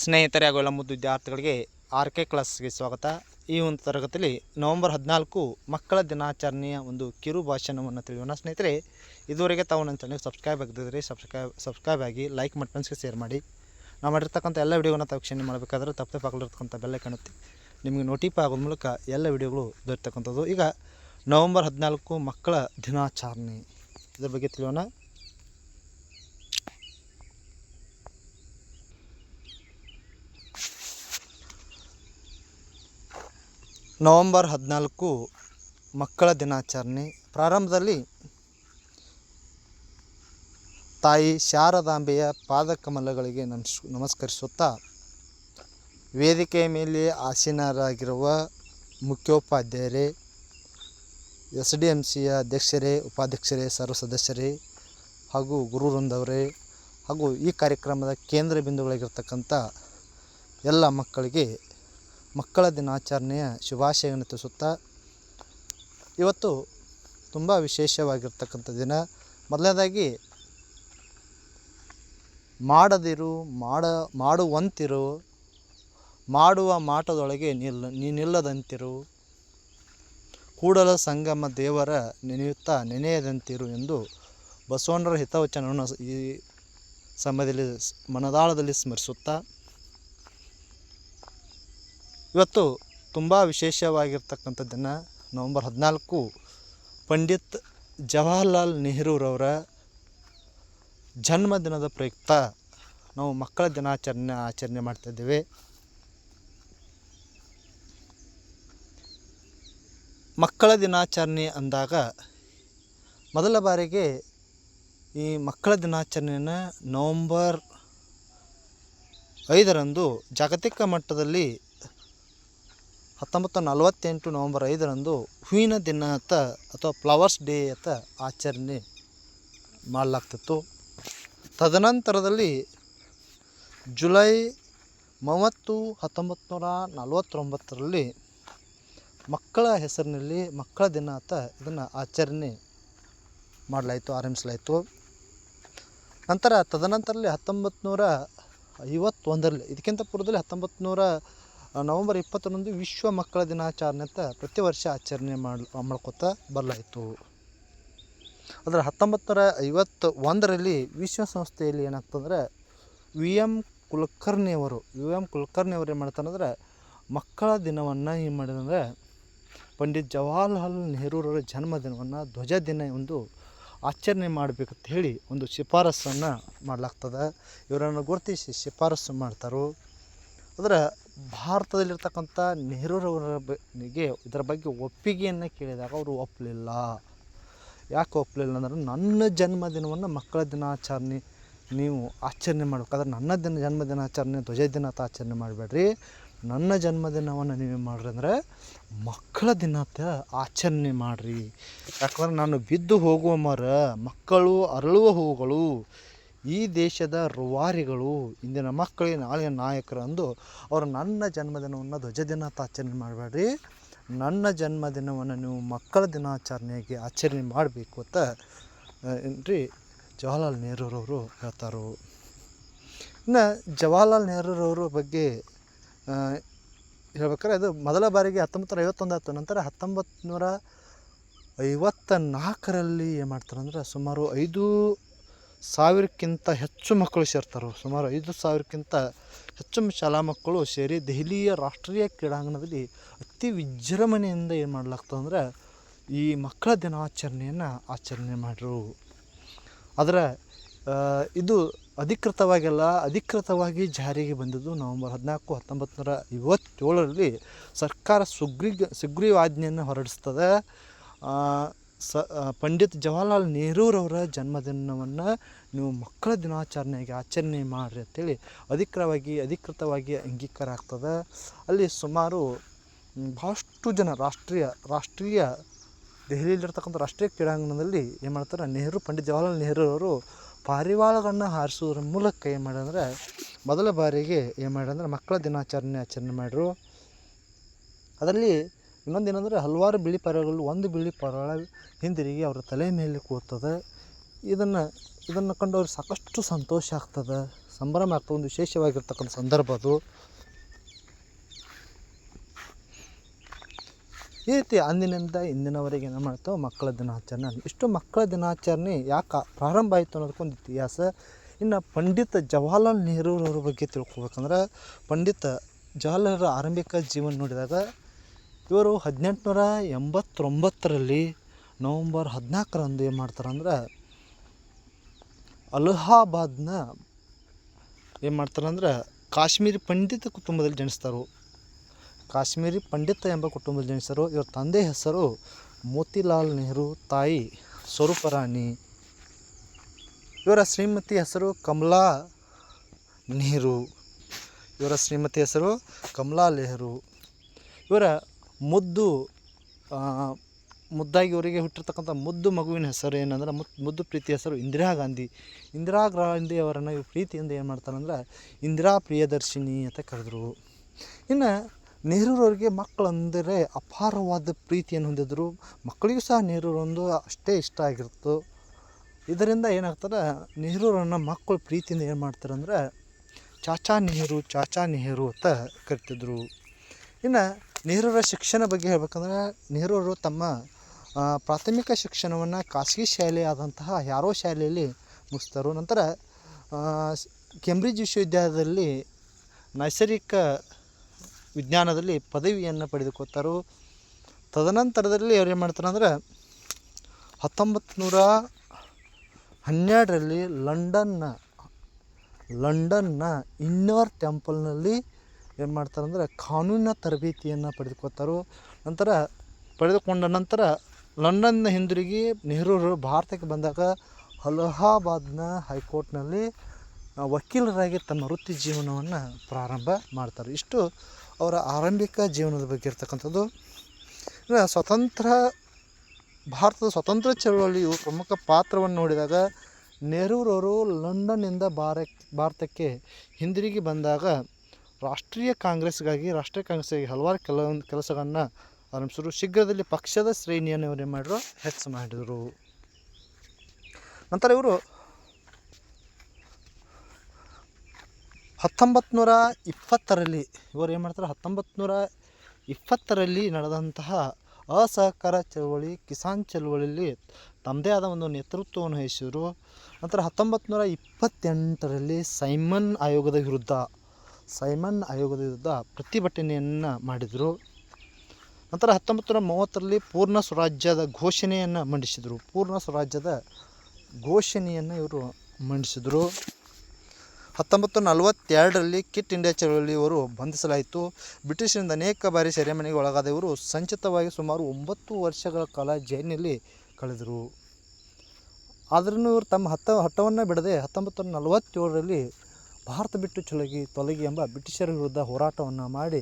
ಸ್ನೇಹಿತರೆ ಹಾಗೂ ಎಲ್ಲ ಮುದ್ದು ವಿದ್ಯಾರ್ಥಿಗಳಿಗೆ ಆರ್ ಕೆ ಕ್ಲಾಸ್ಗೆ ಸ್ವಾಗತ. ಈ ಒಂದು ತರಗತಿಯಲ್ಲಿ ನವೆಂಬರ್ ಹದಿನಾಲ್ಕು ಮಕ್ಕಳ ದಿನಾಚರಣೆಯ ಒಂದು ಕಿರು ಭಾಷಣವನ್ನು ತಿಳಿಯೋಣ. ಸ್ನೇಹಿತರೆ, ಇದುವರೆಗೆ ತಾವು ನನ್ನ ಚಾನಲ್ಗೆ ಸಬ್ಸ್ಕ್ರೈಬ್ ಆಗದಿದ್ದರೆ ಸಬ್ಸ್ಕ್ರೈಬ್ ಸಬ್ಸ್ಕ್ರೈಬ್ ಆಗಿ ಲೈಕ್ ಮತ್ತು ಫ್ರೆಂಡ್ಸ್ಗೆ ಶೇರ್ ಮಾಡಿ. ನಾವು ಮಾಡಿರ್ತಕ್ಕಂಥ ಎಲ್ಲ ವಿಡಿಯೋನ ತಾವು ವೀಕ್ಷಣೆ ಮಾಡಬೇಕಾದ್ರೆ ತಪ್ಪದೆ ಪಾಕಲಿರ್ತಕ್ಕಂಥ ಬೆಲ್ಲ ಕಾಣುತ್ತೆ ನಿಮಗೆ ನೋಟಿಫೈ ಆಗೋದ ಮೂಲಕ ಎಲ್ಲ ವಿಡಿಯೋಗಳು ದೊರೆತಕ್ಕಂಥದ್ದು. ಈಗ ನವೆಂಬರ್ ಹದಿನಾಲ್ಕು ಮಕ್ಕಳ ದಿನಾಚರಣೆ ಇದ್ರ ಬಗ್ಗೆ ತಿಳಿಯೋಣ. ನವಂಬರ್ ಹದಿನಾಲ್ಕು ಮಕ್ಕಳ ದಿನಾಚರಣೆ. ಪ್ರಾರಂಭದಲ್ಲಿ ತಾಯಿ ಶಾರದಾಂಬೆಯ ಪಾದಕಮಲಗಳಿಗೆ ನಮಸ್ ನಮಸ್ಕರಿಸುತ್ತಾ, ವೇದಿಕೆಯ ಮೇಲೆ ಆಸೀನರಾಗಿರುವ ಮುಖ್ಯೋಪಾಧ್ಯಾಯರೇ ಎಸ್ ಡಿ ಎಂ ಸಿಯ ಅಧ್ಯಕ್ಷರೇ, ಉಪಾಧ್ಯಕ್ಷರೇ, ಸರ್ವ ಸದಸ್ಯರೇ ಹಾಗೂ ಗುರುವೃಂದವರೇ ಹಾಗೂ ಈ ಕಾರ್ಯಕ್ರಮದ ಕೇಂದ್ರ ಬಿಂದುಗಳಾಗಿರ್ತಕ್ಕಂಥ ಎಲ್ಲ ಮಕ್ಕಳಿಗೆ ಮಕ್ಕಳ ದಿನಾಚರಣೆಯ ಶುಭಾಶಯವನ್ನು ತಿಳಿಸುತ್ತಾ ಇವತ್ತು ತುಂಬ ವಿಶೇಷವಾಗಿರ್ತಕ್ಕಂಥ ದಿನ. ಮೊದಲನೇದಾಗಿ, ಮಾಡದಿರು, ಮಾಡ, ಮಾಡುವಂತಿರು, ಮಾಡುವ ಮಾಟದೊಳಗೆ ನಿಲ್ಲ ನೀನಿಲ್ಲದಂತಿರು ಕೂಡಲ ಸಂಗಮ ದೇವರ ನೆನೆಯುತ್ತಾ ನೆನೆಯದಂತಿರು ಎಂದು ಬಸವಣ್ಣರ ಹಿತವಚನವನ್ನು ಈ ಸಮಯದಲ್ಲಿ ಮನದಾಳದಲ್ಲಿ ಸ್ಮರಿಸುತ್ತಾ ಇವತ್ತು ತುಂಬ ವಿಶೇಷವಾಗಿರ್ತಕ್ಕಂಥ ದಿನ ನವಂಬರ್ ಹದಿನಾಲ್ಕು ಪಂಡಿತ್ ಜವಾಹರ್ಲಾಲ್ ನೆಹರೂರವರ ಜನ್ಮದಿನದ ಪ್ರಯುಕ್ತ ನಾವು ಮಕ್ಕಳ ದಿನಾಚರಣೆ ಆಚರಣೆ ಮಾಡ್ತಾಯಿದ್ದೇವೆ ಮಕ್ಕಳ ದಿನಾಚರಣೆ ಅಂದಾಗ ಮೊದಲ ಬಾರಿಗೆ ಈ ಮಕ್ಕಳ ದಿನಾಚರಣೆಯನ್ನು ನವಂಬರ್ ಐದರಂದು ಜಾಗತಿಕ ಮಟ್ಟದಲ್ಲಿ ಹತ್ತೊಂಬತ್ತು ನಲವತ್ತೆಂಟು ನವಂಬರ್ ಐದರಂದು ಹೂವಿನ ದಿನ ಅಂತ ಅಥವಾ ಫ್ಲವರ್ಸ್ ಡೇ ಅಂತ ಆಚರಣೆ ಮಾಡಲಾಗ್ತಿತ್ತು. ತದನಂತರದಲ್ಲಿ ಜುಲೈ ಮೂವತ್ತು ಹತ್ತೊಂಬತ್ತು ನೂರ ನಲವತ್ತೊಂಬತ್ತರಲ್ಲಿ ಮಕ್ಕಳ ಹೆಸರಿನಲ್ಲಿ ಮಕ್ಕಳ ದಿನ ಅಂತ ಇದನ್ನು ಆಚರಣೆ ಮಾಡಲಾಯಿತು, ಆರಂಭಿಸಲಾಯಿತು. ನಂತರ ತದನಂತರದಲ್ಲಿ ಹತ್ತೊಂಬತ್ತು ನೂರ ಐವತ್ತೊಂದರಲ್ಲಿ, ಇದಕ್ಕಿಂತ ಪೂರ್ವದಲ್ಲಿ ಹತ್ತೊಂಬತ್ತು ನೂರ ನವಂಬರ್ ಇಪ್ಪತ್ತರಂದು ವಿಶ್ವ ಮಕ್ಕಳ ದಿನಾಚರಣೆ ಅಂತ ಪ್ರತಿ ವರ್ಷ ಆಚರಣೆ ಮಾಡಿ, ಮಾಡ್ಕೊತಾ ಬರಲಾಯಿತು. ಅದರ ಹತ್ತೊಂಬತ್ತು ಐವತ್ತ ಒಂದರಲ್ಲಿ ವಿಶ್ವಸಂಸ್ಥೆಯಲ್ಲಿ ಏನಾಗ್ತಂದ್ರೆ, ವಿ ಎಂ ಕುಲಕರ್ಣಿಯವರು, ವಿ ಎಂ ಕುಲಕರ್ಣಿಯವರು ಏನು ಮಾಡ್ತಾರಂದ್ರೆ ಮಕ್ಕಳ ದಿನವನ್ನು ಏನು ಮಾಡಿದಂದರೆ, ಪಂಡಿತ್ ಜವಾಹರ್ಲಾಲ್ ನೆಹರೂರವರ ಜನ್ಮದಿನವನ್ನು ಧ್ವಜ ದಿನ ಒಂದು ಆಚರಣೆ ಮಾಡಬೇಕಂತ ಹೇಳಿ ಒಂದು ಶಿಫಾರಸನ್ನು ಮಾಡಲಾಗ್ತದೆ. ಇವರನ್ನು ಗುರುತಿಸಿ ಶಿಫಾರಸು ಮಾಡ್ತಾರೆ. ಅದರ ಭಾರತದಲ್ಲಿರ್ತಕ್ಕಂಥ ನೆಹರೂರವರ ಬಗ್ಗೆ ಇದರ ಬಗ್ಗೆ ಒಪ್ಪಿಗೆಯನ್ನು ಕೇಳಿದಾಗ ಅವರು ಒಪ್ಪಲಿಲ್ಲ ಯಾಕೆ ಒಪ್ಪಲಿಲ್ಲ ಅಂದ್ರೆ, ನನ್ನ ಜನ್ಮದಿನವನ್ನು ಮಕ್ಕಳ ದಿನಾಚರಣೆ, ನೀವು ಆಚರಣೆ ಮಾಡಬೇಕಾದ್ರೆ ನನ್ನ ದಿನ ಜನ್ಮ ದಿನಾಚರಣೆ ಧ್ವಜ ದಿನ ಆಚರಣೆ ಮಾಡಬೇಡ್ರಿ. ನನ್ನ ಜನ್ಮದಿನವನ್ನು ನೀವು ಮಾಡ್ರಿ ಅಂದರೆ, ಮಕ್ಕಳ ದಿನ ಅಂತ ಆಚರಣೆ ಮಾಡಿರಿ. ಯಾಕಂದ್ರೆ, ನಾನು ಬಿದ್ದು ಹೋಗುವ ಮರ ಮಕ್ಕಳು ಅರಳುವ ಹೂಗಳು ಈ ದೇಶದ ರುವಾರಿಗಳು, ಇಂದಿನ ಮಕ್ಕಳಿಗೆ ನಾಳೆಯ ನಾಯಕರು ಅಂದು ಅವರು ನನ್ನ ಜನ್ಮದಿನವನ್ನು ಧ್ವಜ ದಿನ ಆಚರಣೆ ಮಾಡಬೇಡ್ರಿ. ನನ್ನ ಜನ್ಮದಿನವನ್ನು ನೀವು ಮಕ್ಕಳ ದಿನಾಚರಣೆಗೆ ಆಚರಣೆ ಮಾಡಬೇಕು ಅಂತ ಏನ್ರಿ ಜವಾಹರ್ಲಾಲ್ ನೆಹರೂರವರು ಹೇಳ್ತಾರೆ. ಇನ್ನು ಜವಾಹರ್ಲಾಲ್ ನೆಹರೂರವ್ರ ಬಗ್ಗೆ ಹೇಳ್ಬೇಕಾದ್ರೆ ಅದು ಮೊದಲ ಬಾರಿಗೆ ಹತ್ತೊಂಬತ್ತು ನೂರ ಐವತ್ತೊಂದು ಆಯಿತು, ನಂತರ ಹತ್ತೊಂಬತ್ತು ನೂರ ಐವತ್ತ ನಾಲ್ಕರಲ್ಲಿ ಏನು ಮಾಡ್ತಾರೆ ಅಂದ್ರೆ ಸುಮಾರು ಐದು ಸಾವಿರಕ್ಕಿಂತ ಹೆಚ್ಚು ಮಕ್ಕಳು ಸೇರ್ತಾರೆ, ಸುಮಾರು ಐದು ಸಾವಿರಕ್ಕಿಂತ ಹೆಚ್ಚು ಶಾಲಾ ಮಕ್ಕಳು ಸೇರಿ ದೆಹಲಿಯ ರಾಷ್ಟ್ರೀಯ ಕ್ರೀಡಾಂಗಣದಲ್ಲಿ ಅತಿ ವಿಜೃಂಭಣೆಯಿಂದ ಏನು ಮಾಡ್ಲಾಗ್ತದೆ ಅಂದ್ರೆ ಈ ಮಕ್ಕಳ ದಿನಾಚರಣೆಯನ್ನು ಆಚರಣೆ ಮಾಡಿರು. ಆದರೆ ಇದು ಅಧಿಕೃತವಾಗಿಲ್ಲ, ಅಧಿಕೃತವಾಗಿ ಜಾರಿಗೆ ಬಂದಿದ್ದು ನವಂಬರ್ ಹದಿನಾಲ್ಕು ಹತ್ತೊಂಬತ್ತು ನೂರ ಐವತ್ತೇಳರಲ್ಲಿ ಸರ್ಕಾರ ಸುಗ್ರೀಗ, ಸುಗ್ರೀವಾಜ್ಞೆಯನ್ನು ಹೊರಡಿಸ್ತದೆ. ಸ ಪಂಡಿತ್ ಜವಾಹರ್ಲಾಲ್ ನೆಹರೂರವರ ಜನ್ಮದಿನವನ್ನು ನೀವು ಮಕ್ಕಳ ದಿನಾಚರಣೆಗೆ ಆಚರಣೆ ಮಾಡಿರಿ ಅಂತೇಳಿ ಅಧಿಕೃತವಾಗಿ ಅಧಿಕೃತವಾಗಿ ಅಂಗೀಕಾರ ಆಗ್ತದೆ. ಅಲ್ಲಿ ಸುಮಾರು ಭಾಳಷ್ಟು ಜನ ರಾಷ್ಟ್ರೀಯ ರಾಷ್ಟ್ರೀಯ, ದೆಹಲಿಯಲ್ಲಿರ್ತಕ್ಕಂಥ ರಾಷ್ಟ್ರೀಯ ಕ್ರೀಡಾಂಗಣದಲ್ಲಿ ಏನು ಮಾಡ್ತಾರೆ, ನೆಹರು, ಪಂಡಿತ್ ಜವಾಹರ್ಲಾಲ್ ನೆಹರು ಅವರು ಪಾರಿವಾಳಗಳನ್ನು ಹಾರಿಸುವುದರ ಮೂಲಕ ಏನು ಮಾಡ್ಯಾರಂದ್ರೆ ಮೊದಲ ಬಾರಿಗೆ ಏನು ಮಾಡ್ಯಾರಂದ್ರೆ ಮಕ್ಕಳ ದಿನಾಚರಣೆ ಆಚರಣೆ ಮಾಡಿರು. ಅದರಲ್ಲಿ ಇನ್ನೊಂದು ಏನಂದರೆ ಹಲವಾರು ಬಿಳಿ ಪರಗಳು, ಒಂದು ಬಿಳಿ ಪರಳ ಹಿಂದಿರುಗಿ ಅವರ ತಲೆ ಮೇಲೆ ಕೂರ್ತದೆ ಇದನ್ನು ಇದನ್ನು ಕಂಡು ಅವ್ರಿಗೆ ಸಾಕಷ್ಟು ಸಂತೋಷ ಆಗ್ತದೆ. ಸಂಭ್ರಮ ಆಗ್ತದೆ. ಒಂದು ವಿಶೇಷವಾಗಿರ್ತಕ್ಕಂಥ ಸಂದರ್ಭ ಅದು. ಈ ರೀತಿ ಅಂದಿನಿಂದ ಇಂದಿನವರೆಗೆ ಏನು ಮಾಡ್ತಾವೆ ಮಕ್ಕಳ ದಿನಾಚರಣೆ ಇಷ್ಟು ಮಕ್ಕಳ ದಿನಾಚರಣೆ ಯಾಕೆ ಪ್ರಾರಂಭ ಆಯಿತು ಅನ್ನೋದಕ್ಕೊಂದು ಇತಿಹಾಸ. ಇನ್ನು ಪಂಡಿತ ಜವಾಹರ್ಲಾಲ್ ನೆಹರೂರವ್ರ ಬಗ್ಗೆ ತಿಳ್ಕೊಬೇಕಂದ್ರೆ ಪಂಡಿತ ಜವಾಹರ್ಲಾಲ್ ಆರಂಭಿಕ ಜೀವನ ನೋಡಿದಾಗ ಇವರು ಹದಿನೆಂಟುನೂರ ಎಂಬತ್ತೊಂಬತ್ತರಲ್ಲಿ ನವಂಬರ್ ಹದಿನಾಲ್ಕರಂದು ಏನು ಮಾಡ್ತಾರಂದ್ರೆ ಅಲಹಾಬಾದ್ನ ಏನು ಮಾಡ್ತಾರಂದ್ರೆ ಕಾಶ್ಮೀರಿ ಪಂಡಿತ ಕುಟುಂಬದಲ್ಲಿ ಜನಿಸ್ತಾರೆ. ಕಾಶ್ಮೀರಿ ಪಂಡಿತ ಎಂಬ ಕುಟುಂಬದಲ್ಲಿ ಜನಿಸಿದರು ಇವರ ತಂದೆ ಹೆಸರು ಮೋತಿಲಾಲ್ ನೆಹರು, ತಾಯಿ ಸ್ವರೂಪರಾಣಿ ಇವರ ಶ್ರೀಮತಿ ಹೆಸರು ಕಮಲಾ ನೆಹರು. ಇವರ ಶ್ರೀಮತಿ ಹೆಸರು ಕಮಲಾ ನೆಹರು. ಇವರ ಮುದ್ದು ಮುದ್ದಾಗಿ ಅವರಿಗೆ ಹುಟ್ಟಿರ್ತಕ್ಕಂಥ ಮುದ್ದು ಮಗುವಿನ ಹೆಸರು ಏನಂದ್ರೆ ಮುದ್ದು ಪ್ರೀತಿ ಹೆಸರು ಇಂದಿರಾ ಗಾಂಧಿ. ಇಂದಿರಾ ಗಾಂಧಿ ಅವರನ್ನು ಪ್ರೀತಿಯಿಂದ ಏನು ಮಾಡ್ತಾರಂದ್ರೆ ಇಂದಿರಾ ಪ್ರಿಯದರ್ಶಿನಿ ಅಂತ ಕರೆದ್ರು. ಇನ್ನು ನೆಹರೂರವ್ರಿಗೆ ಮಕ್ಕಳಂದರೆ ಅಪಾರವಾದ ಪ್ರೀತಿಯನ್ನು ಹೊಂದಿದ್ರು. ಮಕ್ಕಳಿಗೂ ಸಹ ನೆಹರೂರೊಂದು ಅಷ್ಟೇ ಇಷ್ಟ ಆಗಿರ್ತು ಇದರಿಂದ ಏನಾಗ್ತಾರೆ ನೆಹರೂರನ್ನು ಮಕ್ಕಳು ಪ್ರೀತಿಯಿಂದ ಏನು ಮಾಡ್ತಾರಂದ್ರೆ ಚಾಚಾ ನೆಹರು ಚಾಚಾ ನೆಹರು ಅಂತ ಕರಿತಿದ್ರು. ಇನ್ನು ನೆಹರೂರ ಶಿಕ್ಷಣ ಬಗ್ಗೆ ಹೇಳ್ಬೇಕಂದ್ರೆ ನೆಹರೂರು ತಮ್ಮ ಪ್ರಾಥಮಿಕ ಶಿಕ್ಷಣವನ್ನು ಖಾಸಗಿ ಶಾಲೆಯಾದಂತಹ ಯಾರೋ ಶಾಲೆಯಲ್ಲಿ ಮುಗಿಸ್ತಾರೆ. ನಂತರ ಕೆಂಬ್ರಿಜ್ ವಿಶ್ವವಿದ್ಯಾಲಯದಲ್ಲಿ ನೈಸರ್ಗಿಕ ವಿಜ್ಞಾನದಲ್ಲಿ ಪದವಿಯನ್ನು ಪಡೆದುಕೊಳ್ತಾರೋ. ತದನಂತರದಲ್ಲಿ ಅವ್ರು ಏನು ಮಾಡ್ತಾರೆ ಅಂದ್ರೆ ಹತ್ತೊಂಬತ್ತು ನೂರ ಹನ್ನೆರಡರಲ್ಲಿ ಲಂಡನ್ನ ಲಂಡನ್ನ ಇನ್ನರ್ ಟೆಂಪಲ್ನಲ್ಲಿ ಏನು ಮಾಡ್ತಾರೆ ಅಂದರೆ ಕಾನೂನಿನ ತರಬೇತಿಯನ್ನು ಪಡೆದುಕೊಳ್ತಾರೆ, ನಂತರ ಪಡೆದುಕೊಂಡ ನಂತರ ಲಂಡನ್ನ ಹಿಂದಿರುಗಿ ನೆಹರೂರು ಭಾರತಕ್ಕೆ ಬಂದಾಗ ಅಲಹಾಬಾದ್ನ ಹೈಕೋರ್ಟ್ನಲ್ಲಿ ವಕೀಲರಾಗಿ ತಮ್ಮ ವೃತ್ತಿ ಜೀವನವನ್ನು ಪ್ರಾರಂಭ ಮಾಡ್ತಾರೆ. ಇಷ್ಟು ಅವರ ಆರಂಭಿಕ ಜೀವನದ ಬಗ್ಗೆ ಇರ್ತಕ್ಕಂಥದ್ದು. ಸ್ವತಂತ್ರ, ಭಾರತದ ಸ್ವತಂತ್ರ ಚಳವಳಿಯು ಪ್ರಮುಖ ಪಾತ್ರವನ್ನು ನೋಡಿದಾಗ ನೆಹರೂರವರು ಲಂಡನ್ನಿಂದ ಭಾರ ಭಾರತಕ್ಕೆ ಹಿಂದಿರುಗಿ ಬಂದಾಗ ರಾಷ್ಟ್ರೀಯ ಕಾಂಗ್ರೆಸ್ಗಾಗಿ ರಾಷ್ಟ್ರೀಯ ಕಾಂಗ್ರೆಸ್ಗಾಗಿ ಹಲವಾರು ಕೆಲವೊಂದು ಕೆಲಸಗಳನ್ನು ಆರಂಭಿಸಿದ್ರು. ಶೀಘ್ರದಲ್ಲಿ ಪಕ್ಷದ ಶ್ರೇಣಿಯನ್ನು ಇವರು ಮಾಡಿದ್ರು ಹೆಚ್ಚು ಮಾಡಿದರು. ನಂತರ ಇವರು ಹತ್ತೊಂಬತ್ತು ನೂರ ಇಪ್ಪತ್ತರಲ್ಲಿ, ಇವರು ಏನು ಮಾಡ್ತಾರೆ? ಹತ್ತೊಂಬತ್ತು ನೂರ ಇಪ್ಪತ್ತರಲ್ಲಿ ನಡೆದಂತಹ ಅಸಹಕಾರ ಚಳವಳಿ, ಕಿಸಾನ್ ಚಳವಳಿಯಲ್ಲಿ ತಮ್ಮದೇ ಆದ ಒಂದು ನೇತೃತ್ವವನ್ನು ವಹಿಸಿದರು. ನಂತರ ಹತ್ತೊಂಬತ್ತು ನೂರ ಇಪ್ಪತ್ತೆಂಟರಲ್ಲಿ ಸೈಮನ್ ಆಯೋಗದ ವಿರುದ್ಧ ಸೈಮನ್ ಆಯೋಗದ ವಿರುದ್ಧ ಪ್ರತಿಭಟನೆಯನ್ನು ಮಾಡಿದರು. ನಂತರ ಹತ್ತೊಂಬತ್ತು ನೂರ ಮೂವತ್ತರಲ್ಲಿ ಪೂರ್ಣ ಸ್ವರಾಜ್ಯದ ಘೋಷಣೆಯನ್ನು ಮಂಡಿಸಿದರು. ಪೂರ್ಣ ಸ್ವರಾಜ್ಯದ ಘೋಷಣೆಯನ್ನು ಇವರು ಮಂಡಿಸಿದರು. ಹತ್ತೊಂಬತ್ತು ನಲವತ್ತೆರಡರಲ್ಲಿ ಕಿಟ್ ಇಂಡಿಯಾ ಚಳವಳಿ ಇವರು ಬಂಧಿಸಲಾಯಿತು. ಬ್ರಿಟಿಷರಿಂದ ಅನೇಕ ಬಾರಿ ಸೆರೆಮನೆಗೆ ಒಳಗಾದ ಇವರು ಸಂಚಿತವಾಗಿ ಸುಮಾರು ಒಂಬತ್ತು ವರ್ಷಗಳ ಕಾಲ ಜೈಲಿನಲ್ಲಿ ಕಳೆದರು. ಆದ್ರೂ ಇವರು ತಮ್ಮ ಹತ್ತ ಹಠವನ್ನು ಬಿಡದೆ ಹತ್ತೊಂಬತ್ತು ನಲವತ್ತೇಳರಲ್ಲಿ ಭಾರತ ಬಿಟ್ಟು ಚೊಲಗಿ ತೊಲಗಿ ಎಂಬ ಬ್ರಿಟಿಷರ ವಿರುದ್ಧ ಹೋರಾಟವನ್ನು ಮಾಡಿ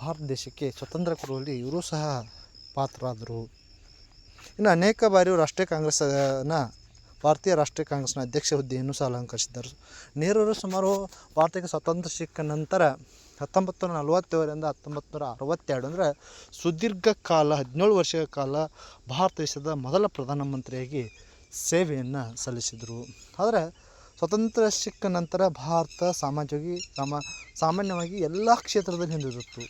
ಭಾರತ ದೇಶಕ್ಕೆ ಸ್ವತಂತ್ರ ಕೊಡುವಲ್ಲಿ ಇವರು ಸಹ ಪಾತ್ರರಾದರು. ಇನ್ನು ಅನೇಕ ಬಾರಿ ರಾಷ್ಟ್ರೀಯ ಕಾಂಗ್ರೆಸ್ನ ಭಾರತೀಯ ರಾಷ್ಟ್ರೀಯ ಕಾಂಗ್ರೆಸ್ನ ಅಧ್ಯಕ್ಷ ಹುದ್ದೆಯನ್ನು ಸಹ ಅಲಂಕರಿಸಿದ್ದರು. ನೆಹರೂರು ಸುಮಾರು ಭಾರತಕ್ಕೆ ಸ್ವಾತಂತ್ರ್ಯ ಸಿಕ್ಕ ನಂತರ ಹತ್ತೊಂಬತ್ತು ನೂರ ನಲವತ್ತೇಳರಿಂದ ಹತ್ತೊಂಬತ್ತು ನೂರ ಅರವತ್ತೆರಡು ಅಂದರೆ ಸುದೀರ್ಘ ಕಾಲ, ಹದಿನೇಳು ವರ್ಷಗಳ ಕಾಲ ಭಾರತ ದೇಶದ ಮೊದಲ ಪ್ರಧಾನಮಂತ್ರಿಯಾಗಿ ಸೇವೆಯನ್ನು ಸಲ್ಲಿಸಿದರು. ಆದರೆ ಸ್ವತಂತ್ರ ಸಿಕ್ಕ ನಂತರ ಭಾರತ ಸಾಮಾಜಿಕವಾಗಿ ಸಮ, ಸಾಮಾನ್ಯವಾಗಿ ಎಲ್ಲ ಕ್ಷೇತ್ರದಲ್ಲಿ ಹಿಂದುಳಿದಿತ್ತು.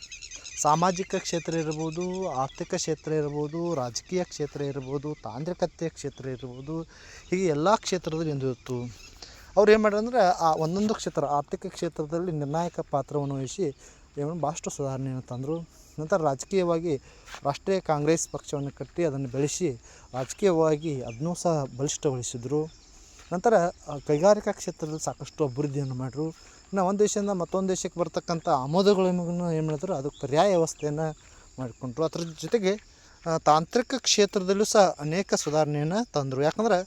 ಸಾಮಾಜಿಕ ಕ್ಷೇತ್ರ ಇರ್ಬೋದು, ಆರ್ಥಿಕ ಕ್ಷೇತ್ರ ಇರ್ಬೋದು, ರಾಜಕೀಯ ಕ್ಷೇತ್ರ ಇರ್ಬೋದು, ತಾಂತ್ರಿಕತೆಯ ಕ್ಷೇತ್ರ ಇರ್ಬೋದು, ಹೀಗೆ ಎಲ್ಲ ಕ್ಷೇತ್ರದಲ್ಲಿ ಹಿಂದುಳಿದಿತ್ತು. ಅವ್ರು ಏನು ಮಾಡ್ರೆ ಅಂದ್ರೆ, ಆ ಒಂದೊಂದು ಕ್ಷೇತ್ರ, ಆರ್ಥಿಕ ಕ್ಷೇತ್ರದಲ್ಲಿ ನಿರ್ಣಾಯಕ ಪಾತ್ರವನ್ನು ವಹಿಸಿ ಏನು ಭಾಳಷ್ಟು ಸುಧಾರಣೆಯನ್ನು ತಂದರು. ನಂತರ ರಾಜಕೀಯವಾಗಿ ರಾಷ್ಟ್ರೀಯ ಕಾಂಗ್ರೆಸ್ ಪಕ್ಷವನ್ನು ಕಟ್ಟಿ ಅದನ್ನು ಬೆಳೆಸಿ, ರಾಜಕೀಯವಾಗಿ ಅದನ್ನೂ ಸಹ ಬಲಿಷ್ಠಗೊಳಿಸಿದರು. ನಂತರ ಕೈಗಾರಿಕಾ ಕ್ಷೇತ್ರದಲ್ಲಿ ಸಾಕಷ್ಟು ಅಭಿವೃದ್ಧಿಯನ್ನು ಮಾಡಿದ್ರು ಇನ್ನು ಒಂದು ದೇಶದಿಂದ ಮತ್ತೊಂದು ದೇಶಕ್ಕೆ ಬರ್ತಕ್ಕಂಥ ಆಮೋದಗಳನ್ನು ಏನು ಮಾಡಿದ್ರು ಅದಕ್ಕೆ ಪರ್ಯಾಯ ವ್ಯವಸ್ಥೆಯನ್ನು ಮಾಡಿಕೊಂಡ್ರು. ಅದ್ರ ಜೊತೆಗೆ ತಾಂತ್ರಿಕ ಕ್ಷೇತ್ರದಲ್ಲೂ ಸಹ ಅನೇಕ ಸುಧಾರಣೆಯನ್ನು ತಂದರು. ಯಾಕಂದ್ರೆ,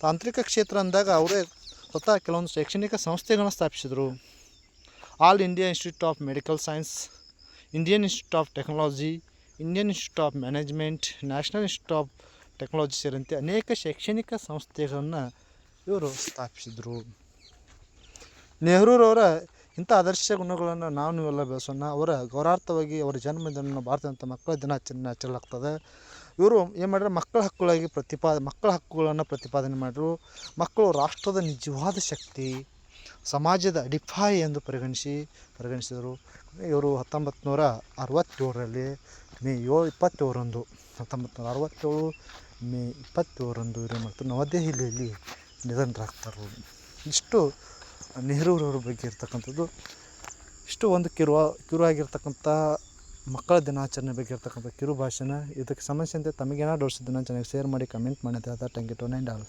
ತಾಂತ್ರಿಕ ಕ್ಷೇತ್ರ ಅಂದಾಗ ಅವರೇ ಸ್ವತಃ ಕೆಲವೊಂದು ಶೈಕ್ಷಣಿಕ ಸಂಸ್ಥೆಗಳನ್ನು ಸ್ಥಾಪಿಸಿದರು. All India Institute of Medical Science, Indian Institute of Technology, Indian Institute of Management, National Institute of Technology ಸೇರಿದಂತೆ ಅನೇಕ ಶೈಕ್ಷಣಿಕ ಸಂಸ್ಥೆಗಳನ್ನು ಇವರು ಸ್ಥಾಪಿಸಿದರು. ನೆಹರೂರವರ ಇಂಥ ಆದರ್ಶ ಗುಣಗಳನ್ನು ನಾವು ನೀವೆಲ್ಲ ಬೆಳೆಸೋಣ, ಅವರ ಗೌರವಾರ್ಥವಾಗಿ ಅವರ ಜನ್ಮದಿನ ಭಾರತದಂಥ ಮಕ್ಕಳ ದಿನಾಚರಣೆ ಆಚರಿಸಲಾಗ್ತದೆ ಇವರು ಏನು ಮಾಡಿದ್ರು? ಮಕ್ಕಳ ಹಕ್ಕುಗಳಾಗಿ ಪ್ರತಿಪಾ ಮಕ್ಕಳ ಹಕ್ಕುಗಳನ್ನು ಪ್ರತಿಪಾದನೆ ಮಾಡಿದ್ರು. ಮಕ್ಕಳು ರಾಷ್ಟ್ರದ ನಿಜವಾದ ಶಕ್ತಿ, ಸಮಾಜದ ಅಡಿಪಾಯ ಎಂದು ಪರಿಗಣಿಸಿ, ಪರಿಗಣಿಸಿದರು. ಇವರು ಹತ್ತೊಂಬತ್ತು ನೂರ ಅರವತ್ತೇಳರಲ್ಲಿ ಮೇ ಏಳು ಇಪ್ಪತ್ತೇಳರಂದು ಹತ್ತೊಂಬತ್ತು ನೂರ ಅರವತ್ತೇಳು ಮೇ ಇಪ್ಪತ್ತೇಳರಂದು ಇವರು ಮಾಡ್ತಾರೆ? ನವದೆಹಲಿಯಲ್ಲಿ ನಿಧನರಾಗ್ತಾರೆ ಇಷ್ಟು ನೆಹರೂರವ್ರ ಬಗ್ಗೆ ಇರ್ತಕ್ಕಂಥದ್ದು, ಇಷ್ಟು ಒಂದು ಕಿರುವ ಕಿರು ಆಗಿರ್ತಕ್ಕಂಥ ಮಕ್ಕಳ ದಿನಾಚರಣೆ ಬಗ್ಗೆ ಇರ್ತಕ್ಕಂಥ ಕಿರು ಭಾಷೆನ ಇದಕ್ಕೆ ಸಂಬಂಧಿಸಿದಂತೆ ತಮಗೇನಾದ್ರು ಡೌಟ್ಸ್ ದಿನಾಚರಣೆಗೆ ಶೇರ್ ಮಾಡಿ ಕಮೆಂಟ್ ಮಾಡಿ ಅಂತ ಹೇಳ್ತಾ thank you to nine doll